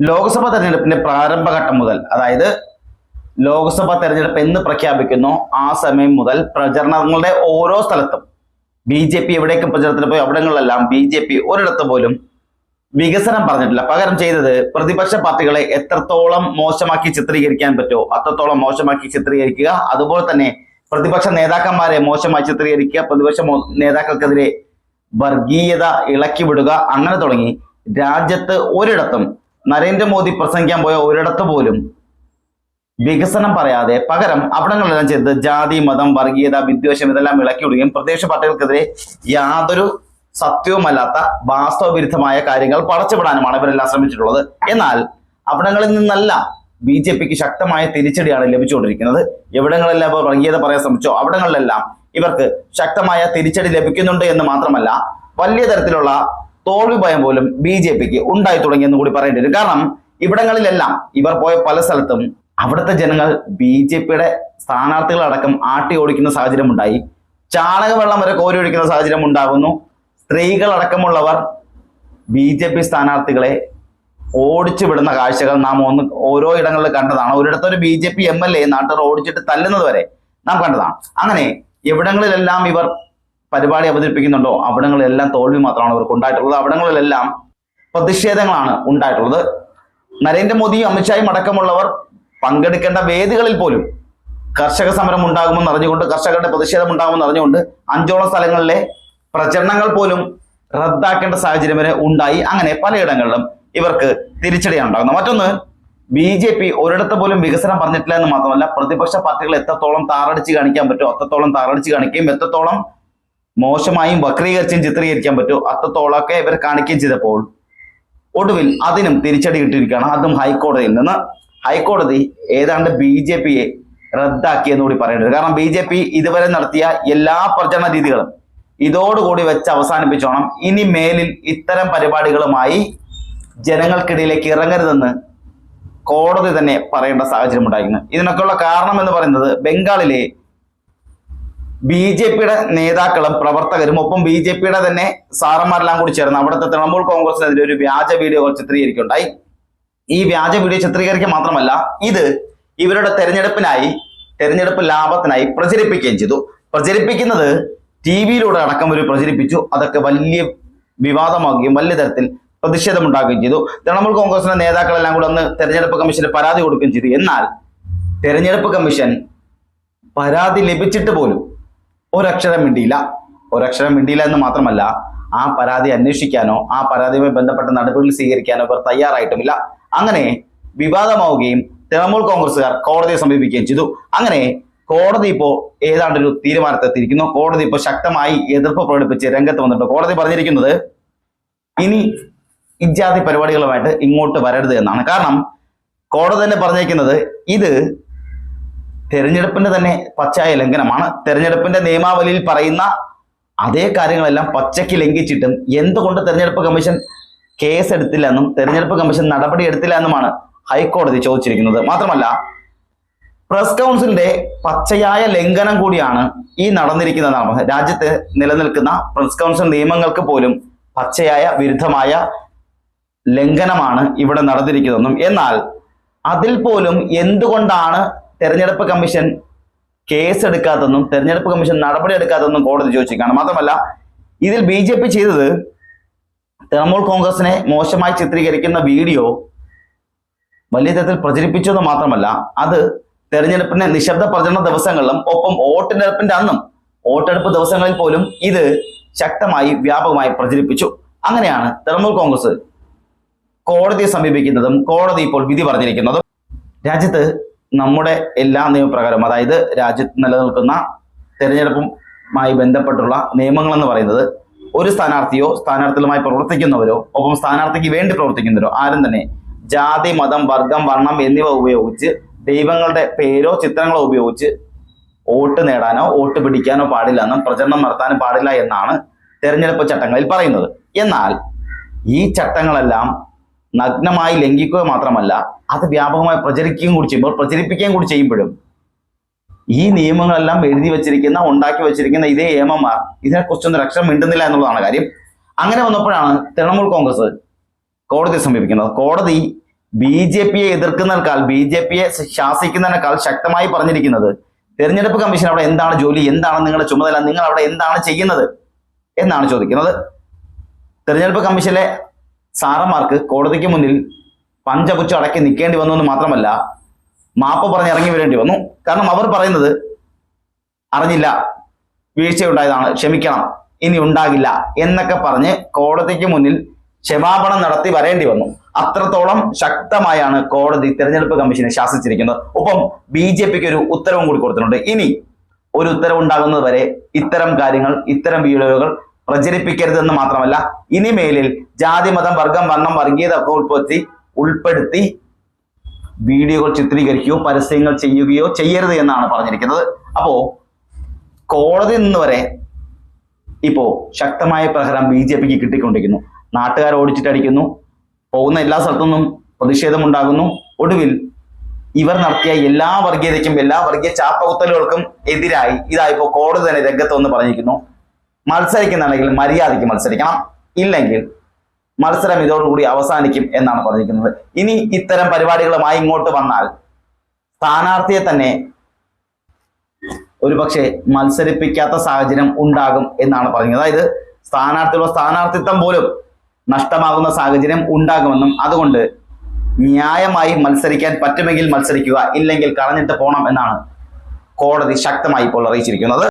ലോക്സഭാ തെരഞ്ഞെടുപ്പിന്റെ പ്രാരംഭഘട്ടം മുതൽ അതായത് ലോക്സഭാ തെരഞ്ഞെടുപ്പ് എന്ന് പ്രഖ്യാപിക്കുന്നു ആ സമയം മുതൽ പ്രചരണങ്ങളുടെ ഓരോ സ്ഥലത്തും. ബി ജെ പി എവിടേക്ക് പ്രചരണത്തിന് പോയി? അവിടങ്ങളിലെല്ലാം ബി ജെ പി ഒരിടത്ത് പോലും വികസനം പറഞ്ഞിട്ടില്ല. പകരം ചെയ്തത് പ്രതിപക്ഷ പാർട്ടികളെ എത്രത്തോളം മോശമാക്കി ചിത്രീകരിക്കാൻ പറ്റുമോ അത്രത്തോളം മോശമാക്കി ചിത്രീകരിക്കുക. അതുപോലെ തന്നെ പ്രതിപക്ഷ നേതാക്കന്മാരെ മോശമായി ചിത്രീകരിക്കുക പ്രതിപക്ഷ നേതാക്കൾക്കെതിരെ വർഗീയത ഇളക്കി വിടുക അങ്ങനെ തുടങ്ങി. രാജ്യത്ത് ഒരിടത്തും നരേന്ദ്രമോദി പ്രസംഗിക്കാൻ പോയ ഒരിടത്ത് പോലും വികസനം പറയാതെ പകരം അവിടങ്ങളെല്ലാം ചെയ്ത് ജാതി മതം വർഗീയത വിദ്വേഷം ഇതെല്ലാം ഇളക്കി വിടുകയും പ്രദേശ പാർട്ടികൾക്കെതിരെ യാതൊരു സത്യവുമല്ലാത്ത വാസ്തവവിരുദ്ധമായ കാര്യങ്ങൾ പടച്ചുവിടാനുമാണ് ഇവരെല്ലാം ശ്രമിച്ചിട്ടുള്ളത്. എന്നാൽ അവിടങ്ങളിൽ നിന്നല്ല ബി ജെ പിക്ക് ശക്തമായ തിരിച്ചടിയാണ് ലഭിച്ചുകൊണ്ടിരിക്കുന്നത്. എവിടങ്ങളെല്ലാം ഇവർ വർഗീയത പറയാൻ ശ്രമിച്ചോ അവിടങ്ങളിലെല്ലാം ഇവർക്ക് ശക്തമായ തിരിച്ചടി ലഭിക്കുന്നുണ്ട് എന്ന് മാത്രമല്ല വലിയ തരത്തിലുള്ള തോൽവി ഭയം പോലും ബി ജെ പിക്ക് ഉണ്ടായി തുടങ്ങിയെന്ന് കൂടി പറയേണ്ടി വരും. കാരണം ഇവിടങ്ങളിലെല്ലാം ഇവർ പോയ പല സ്ഥലത്തും അവിടുത്തെ ജനങ്ങൾ ബി ജെ പിയുടെ സ്ഥാനാർത്ഥികളടക്കം ആട്ടി ഓടിക്കുന്ന സാഹചര്യം ഉണ്ടായി ചാണകവെള്ളം വരെ കോരി ഒഴിക്കുന്ന സാഹചര്യം ഉണ്ടാകുന്നു. സ്ത്രീകളടക്കമുള്ളവർ ബി ജെ പി സ്ഥാനാർത്ഥികളെ ഓടിച്ചു വിടുന്ന കാഴ്ചകൾ നാം ഒന്ന് ഓരോ ഇടങ്ങളിൽ കണ്ടതാണ്. ഒരിടത്തൊരു B J P M L A നാട്ടുകാർ ഓടിച്ചിട്ട് തല്ലുന്നത് വരെ നാം കണ്ടതാണ്. അങ്ങനെ എവിടങ്ങളിലെല്ലാം ഇവർ പരിപാടി അവതരിപ്പിക്കുന്നുണ്ടോ? അവിടങ്ങളിലെല്ലാം തോൽവി മാത്രമാണ് ഇവർക്ക് ഉണ്ടായിട്ടുള്ളത്. അവിടങ്ങളിലെല്ലാം പ്രതിഷേധങ്ങളാണ് ഉണ്ടായിട്ടുള്ളത്. നരേന്ദ്രമോദിയും അമിത്ഷായും അടക്കമുള്ളവർ പങ്കെടുക്കേണ്ട വേദികളിൽ പോലും കർഷക സമരം ഉണ്ടാകുമെന്ന് അറിഞ്ഞുകൊണ്ട് കർഷകരുടെ പ്രതിഷേധം ഉണ്ടാകുമെന്ന് അറിഞ്ഞുകൊണ്ട് അഞ്ചോളം സ്ഥലങ്ങളിലെ പ്രചരണങ്ങൾ പോലും റദ്ദാക്കേണ്ട സാഹചര്യം വരെ ഉണ്ടായി. അങ്ങനെ പലയിടങ്ങളിലും ഇവർക്ക് തിരിച്ചടിയാണ് ഉണ്ടാകുന്നത്. മറ്റൊന്ന് ബി ജെ പി ഒരിടത്ത് പോലും വികസനം പറഞ്ഞിട്ടില്ല എന്ന് മാത്രമല്ല പ്രതിപക്ഷ പാർട്ടികൾ എത്രത്തോളം താറടിച്ച് കാണിക്കാൻ പറ്റുമോ അത്രത്തോളം താറടിച്ച് കാണിക്കുകയും എത്രത്തോളം മോശമായും വക്രീകരിച്ചും ചിത്രീകരിക്കാൻ പറ്റുമോ? അത്രത്തോളമൊക്കെ ഇവർ കാണിക്കുകയും ചെയ്തപ്പോൾ ഒടുവിൽ അതിനും തിരിച്ചടി കിട്ടിയിരിക്കുകയാണ് അതും ഹൈക്കോടതിയിൽ നിന്ന്. ഹൈക്കോടതി ഏതാണ്ട് ബി ജെ പിയെ റദ്ദാക്കിയെന്ന് കൂടി പറയേണ്ടത് കാരണം ബി ജെ പി ഇതുവരെ നടത്തിയ എല്ലാ പ്രചരണ രീതികളും ഇതോടുകൂടി വെച്ച് അവസാനിപ്പിച്ചോണം. ഇനി മേലിൽ ഇത്തരം പരിപാടികളുമായി ജനങ്ങൾക്കിടയിലേക്ക് ഇറങ്ങരുതെന്ന് കോടതി തന്നെ പറയേണ്ട സാഹചര്യം ഉണ്ടായിരുന്നു ഇതിനൊക്കെയുള്ള കാരണം എന്ന് പറയുന്നത് ബംഗാളിലെ ബി ജെ പിയുടെ നേതാക്കളും പ്രവർത്തകരും ഒപ്പം ബി ജെ പിയുടെ തന്നെ സാറന്മാരെല്ലാം കൂടി ചേർന്ന് അവിടുത്തെ തൃണമൂൽ കോൺഗ്രസിനെതിരെ ഒരു വ്യാജ വീഡിയോകൾ ചിത്രീകരിക്കുകയുണ്ടായി. ഈ വ്യാജ വീഡിയോ ചിത്രീകരിക്കുക മാത്രമല്ല ഇത് ഇവരുടെ തെരഞ്ഞെടുപ്പിനായി തെരഞ്ഞെടുപ്പ് ലാഭത്തിനായി പ്രചരിപ്പിക്കുകയും ചെയ്തു. പ്രചരിപ്പിക്കുന്നത് ടി വിയിലൂടെ അടക്കം ഒരു പ്രചരിപ്പിച്ചു. അതൊക്കെ വലിയ വിവാദമാകുകയും വലിയ തരത്തിൽ പ്രതിഷേധമുണ്ടാക്കുകയും ചെയ്തു. തൃണമൂൽ കോൺഗ്രസിന്റെ നേതാക്കളെല്ലാം കൂടെ അന്ന് തെരഞ്ഞെടുപ്പ് കമ്മീഷന് പരാതി കൊടുക്കുകയും ചെയ്തു. എന്നാൽ തെരഞ്ഞെടുപ്പ് കമ്മീഷൻ പരാതി ലഭിച്ചിട്ട് പോലും ഒരക്ഷരം മിണ്ടിയില്ല. ഒരക്ഷരം മിണ്ടിയില്ല എന്ന് മാത്രമല്ല ആ പരാതി അന്വേഷിക്കാനോ ആ പരാതിയുമായി ബന്ധപ്പെട്ട നടപടികൾ സ്വീകരിക്കാനോ ഇവർ തയ്യാറായിട്ടുമില്ല. അങ്ങനെ വിവാദമാവുകയും തൃണമൂൽ കോൺഗ്രസുകാർ കോടതിയെ സമീപിക്കുകയും ചെയ്തു. അങ്ങനെ കോടതി ഇപ്പോൾ ഏതാണ്ടൊരു തീരുമാനത്തെത്തിയിരിക്കുന്നു. കോടതി ഇപ്പോ ശക്തമായി എതിർപ്പ് പ്രകടിപ്പിച്ച് രംഗത്ത് വന്നിട്ടുണ്ട്. കോടതി പറഞ്ഞിരിക്കുന്നത് ഇനി ഇജാതി പരിപാടികളുമായിട്ട് ഇങ്ങോട്ട് വരരുത് എന്നാണ്. കാരണം കോടതി തന്നെ പറഞ്ഞേക്കുന്നത് ഇത് തെരഞ്ഞെടുപ്പിന്റെ തന്നെ പച്ചയായ ലംഘനമാണ്. തെരഞ്ഞെടുപ്പിന്റെ നിയമാവലിയിൽ പറയുന്ന അതേ കാര്യങ്ങളെല്ലാം പച്ചയ്ക്ക് ലംഘിച്ചിട്ടും എന്തുകൊണ്ട് തെരഞ്ഞെടുപ്പ് കമ്മീഷൻ കേസ് എടുത്തില്ല എന്നും തെരഞ്ഞെടുപ്പ് കമ്മീഷൻ നടപടി എടുത്തില്ല എന്നുമാണ് ഹൈക്കോടതി ചോദിച്ചിരിക്കുന്നത്. മാത്രമല്ല പ്രസ് കൗൺസിലിന്റെ പച്ചയായ ലംഘനം കൂടിയാണ് ഈ നടന്നിരിക്കുന്നതാണ്. രാജ്യത്ത് നിലനിൽക്കുന്ന പ്രസ് കൗൺസിൽ നിയമങ്ങൾക്ക് പോലും പച്ചയായ വിരുദ്ധമായ ലംഘനമാണ് ഇവിടെ നടന്നിരിക്കുന്നതെന്നും. എന്നാൽ അതിൽ പോലും എന്തുകൊണ്ടാണ് തെരഞ്ഞെടുപ്പ് കമ്മീഷൻ കേസ് എടുക്കാത്തെന്നും തെരഞ്ഞെടുപ്പ് കമ്മീഷൻ നടപടി എടുക്കാത്തെന്നും കോടതി ചോദിച്ചിരിക്കുകയാണ്. മാത്രമല്ല ഇതിൽ ബി ജെ പി ചെയ്തത് തൃണമൂൽ കോൺഗ്രസിനെ മോശമായി ചിത്രീകരിക്കുന്ന വീഡിയോ വലിയ തരത്തിൽ പ്രചരിപ്പിച്ചു എന്ന് മാത്രമല്ല അത് തെരഞ്ഞെടുപ്പിന്റെ നിശബ്ദ പ്രചരണ ദിവസങ്ങളിലും ഒപ്പം വോട്ടെടുപ്പിന്റെ അന്നും വോട്ടെടുപ്പ് ദിവസങ്ങളിൽ പോലും ഇത് ശക്തമായി വ്യാപകമായി പ്രചരിപ്പിച്ചു. അങ്ങനെയാണ് തൃണമൂൽ കോൺഗ്രസ് കോടതിയെ സമീപിക്കുന്നതും കോടതി ഇപ്പോൾ വിധി പറഞ്ഞിരിക്കുന്നതും. രാജ്യത്ത് നമ്മുടെ എല്ലാ നിയമപ്രകാരം അതായത് രാജ്യത്ത് നിലനിൽക്കുന്ന തെരഞ്ഞെടുപ്പുമായി ബന്ധപ്പെട്ടുള്ള നിയമങ്ങൾ എന്ന് പറയുന്നത് ഒരു സ്ഥാനാർത്ഥിയോ സ്ഥാനാർത്ഥികളുമായി പ്രവർത്തിക്കുന്നവരോ ഒപ്പം സ്ഥാനാർത്ഥിക്ക് വേണ്ടി പ്രവർത്തിക്കുന്നവരോ ആരും തന്നെ ജാതി മതം വർഗം വർണം എന്നിവ ഉപയോഗിച്ച് ദൈവങ്ങളുടെ പേരോ ചിത്രങ്ങളോ ഉപയോഗിച്ച് വോട്ട് നേടാനോ വോട്ട് പിടിക്കാനോ പാടില്ല എന്നും പ്രചരണം നടത്താനും പാടില്ല എന്നാണ് തെരഞ്ഞെടുപ്പ് ചട്ടങ്ങളിൽ പറയുന്നത്. എന്നാൽ ഈ ചട്ടങ്ങളെല്ലാം നഗ്നമായി ലംഘിക്കുക മാത്രമല്ല അത് വ്യാപകമായി പ്രചരിക്കുകയും കൂടി ചെയ്യുമ്പോൾ പ്രചരിപ്പിക്കുകയും കൂടി ചെയ്യുമ്പോഴും ഈ നിയമങ്ങളെല്ലാം എഴുതി വെച്ചിരിക്കുന്ന ഉണ്ടാക്കി വെച്ചിരിക്കുന്ന ഇതേ ഏമന്മാർ ഇതിനെക്കുറിച്ചൊന്നും രക്ഷ മിണ്ടുന്നില്ല എന്നുള്ളതാണ് കാര്യം. അങ്ങനെ വന്നപ്പോഴാണ് തൃണമൂൽ കോൺഗ്രസ് കോടതിയെ സമീപിക്കുന്നത്. കോടതി ബി ജെ പിയെ എതിർക്കുന്നതിനേക്കാൾ ബി ജെ പിയെ ശാസിക്കുന്നതിനേക്കാൾ ശക്തമായി പറഞ്ഞിരിക്കുന്നത് തെരഞ്ഞെടുപ്പ് കമ്മീഷൻ അവിടെ എന്താണ് ജോലി എന്താണ് നിങ്ങളുടെ ചുമതല നിങ്ങൾ അവിടെ എന്താണ് ചെയ്യുന്നത്? എന്നാണ് ചോദിക്കുന്നത്. തെരഞ്ഞെടുപ്പ് കമ്മീഷനിലെ സാറന്മാർക്ക് കോടതിക്ക് മുന്നിൽ പഞ്ചപുച്ച അടക്കി നിൽക്കേണ്ടി വന്നു എന്ന് മാത്രമല്ല മാപ്പ് പറഞ്ഞ് ഇറങ്ങി വരേണ്ടി വന്നു. കാരണം അവർ പറയുന്നത് അറിഞ്ഞില്ല വീഴ്ചയുണ്ടായതാണ് ക്ഷമിക്കണം ഇനി ഉണ്ടാകില്ല എന്നൊക്കെ പറഞ്ഞ് കോടതിക്ക് മുന്നിൽ ക്ഷമാപണം നടത്തി വരേണ്ടി വന്നു. അത്രത്തോളം ശക്തമായാണ് കോടതി തെരഞ്ഞെടുപ്പ് കമ്മീഷനെ ശാസിച്ചിരിക്കുന്നത്. ഒപ്പം ബി ജെ പിക്ക് ഒരു ഉത്തരവും കൂടി കൊടുത്തിട്ടുണ്ട്. ഇനി ഒരു ഉത്തരവ് ഉണ്ടാകുന്നത് വരെ ഇത്തരം കാര്യങ്ങൾ ഇത്തരം വീഡിയോകൾ പ്രചരിപ്പിക്കരുതെന്ന് മാത്രമല്ല ഇനിമേലിൽ ജാതി മതം വർഗം വർണം വർഗീയത ഒക്കെ ഉൾപ്പെടുത്തി ഉൾപ്പെടുത്തി വീഡിയോകൾ ചിത്രീകരിക്കുകയോ പരസ്യങ്ങൾ ചെയ്യുകയോ ചെയ്യരുത് എന്നാണ് പറഞ്ഞിരിക്കുന്നത്. അപ്പോ കോടതി നിന്ന് വരെ ഇപ്പോ ശക്തമായ പ്രഹരം ബി ജെ പിക്ക് കിട്ടിക്കൊണ്ടിരിക്കുന്നു. നാട്ടുകാർ ഓടിച്ചിട്ടടിക്കുന്നു. പോകുന്ന എല്ലാ സ്ഥലത്തുനിന്നും പ്രതിഷേധമുണ്ടാകുന്നു. ഒടുവിൽ ഇവർ നടത്തിയ എല്ലാ വർഗീയതയ്ക്കും എല്ലാ വർഗീയ ചാപ്പകുത്തലുകൾക്കും എതിരായി ഇതായിപ്പോ കോടതി തന്നെ രംഗത്ത് വന്ന് പറഞ്ഞിരിക്കുന്നു. മത്സരിക്കുന്നുണ്ടെങ്കിൽ മര്യാദയ്ക്ക് മത്സരിക്കണം. ഇല്ലെങ്കിൽ മത്സരം ഇതോടുകൂടി അവസാനിക്കും എന്നാണ് പറഞ്ഞിരിക്കുന്നത്. ഇനി ഇത്തരം പരിപാടികളുമായി ഇങ്ങോട്ട് വന്നാൽ സ്ഥാനാർത്ഥിയെ തന്നെ ഒരുപക്ഷെ മത്സരിപ്പിക്കാത്ത സാഹചര്യം ഉണ്ടാകും എന്നാണ് പറഞ്ഞത്. അതായത് സ്ഥാനാർത്ഥിയുടെ സ്ഥാനാർത്ഥിത്വം പോലും നഷ്ടമാകുന്ന സാഹചര്യം ഉണ്ടാകുമെന്നും അതുകൊണ്ട് ന്യായമായി മത്സരിക്കാൻ പറ്റുമെങ്കിൽ മത്സരിക്കുക ഇല്ലെങ്കിൽ കളഞ്ഞിട്ട് പോകണം എന്നാണ് കോടതി ശക്തമായി ഇപ്പോൾ അറിയിച്ചിരിക്കുന്നത്.